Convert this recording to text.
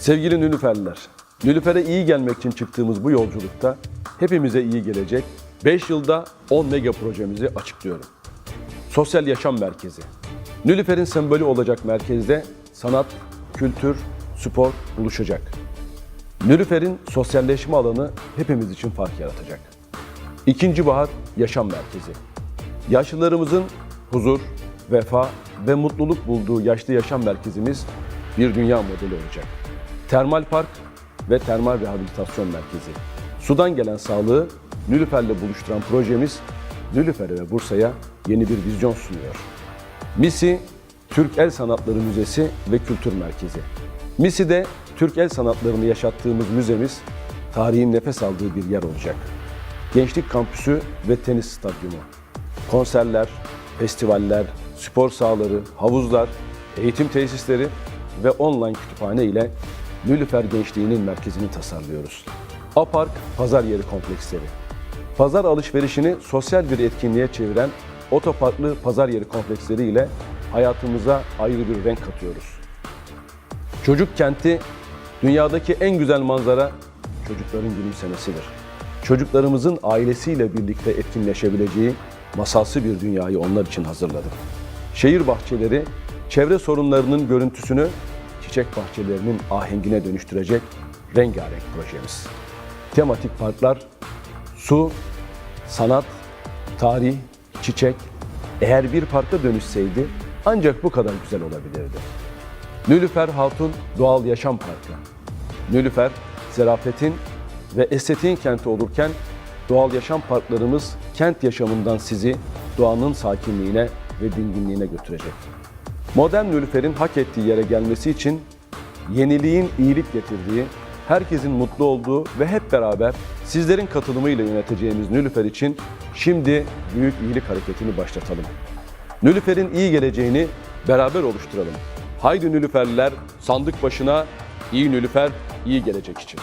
Sevgili Nülüferliler, Nülüfer'e iyi gelmek için çıktığımız bu yolculukta hepimize iyi gelecek 5 yılda 10 mega projemizi açıklıyorum. Sosyal Yaşam Merkezi. Nülüfer'in sembolü olacak merkezde sanat, kültür, spor buluşacak. Nülüfer'in sosyalleşme alanı hepimiz için fark yaratacak. İkinci Bahar Yaşam Merkezi. Yaşlılarımızın huzur, vefa ve mutluluk bulduğu yaşlı yaşam merkezimiz bir dünya modeli olacak. Termal Park ve Termal Rehabilitasyon Merkezi. Sudan gelen sağlığı Nülüfer'le buluşturan projemiz Nülüfer'e ve Bursa'ya yeni bir vizyon sunuyor. MISI, Türk El Sanatları Müzesi ve Kültür Merkezi. MISI'de Türk el sanatlarını yaşattığımız müzemiz tarihin nefes aldığı bir yer olacak. Gençlik kampüsü ve tenis stadyumu. Konserler, festivaller, spor sahaları, havuzlar, eğitim tesisleri ve online kütüphane ile Nülüfer Gençliği'nin merkezini tasarlıyoruz. Apark Pazar Yeri Kompleksleri. Pazar alışverişini sosyal bir etkinliğe çeviren otoparklı pazar yeri kompleksleri ile hayatımıza ayrı bir renk katıyoruz. Çocuk kenti dünyadaki en güzel manzara çocukların gülümsemesidir. Çocuklarımızın ailesiyle birlikte etkinleşebileceği masalsı bir dünyayı onlar için hazırladım. Şehir bahçeleri çevre sorunlarının görüntüsünü çiçek bahçelerinin ahengine dönüştürecek rengarenk projemiz. Tematik parklar, su, sanat, tarih, çiçek eğer bir parka dönüşseydi ancak bu kadar güzel olabilirdi. Nülüfer Hatun Doğal Yaşam Parkı. Nülüfer, zerafetin ve estetiğin kenti olurken doğal yaşam parklarımız kent yaşamından sizi doğanın sakinliğine ve dinginliğine götürecek. Modern Nülüfer'in hak ettiği yere gelmesi için yeniliğin iyilik getirdiği, herkesin mutlu olduğu ve hep beraber sizlerin katılımıyla yöneteceğimiz Nülüfer için şimdi büyük iyilik hareketini başlatalım. Nülüfer'in iyi geleceğini beraber oluşturalım. Haydi Nülüferliler sandık başına iyi Nülüfer iyi gelecek için.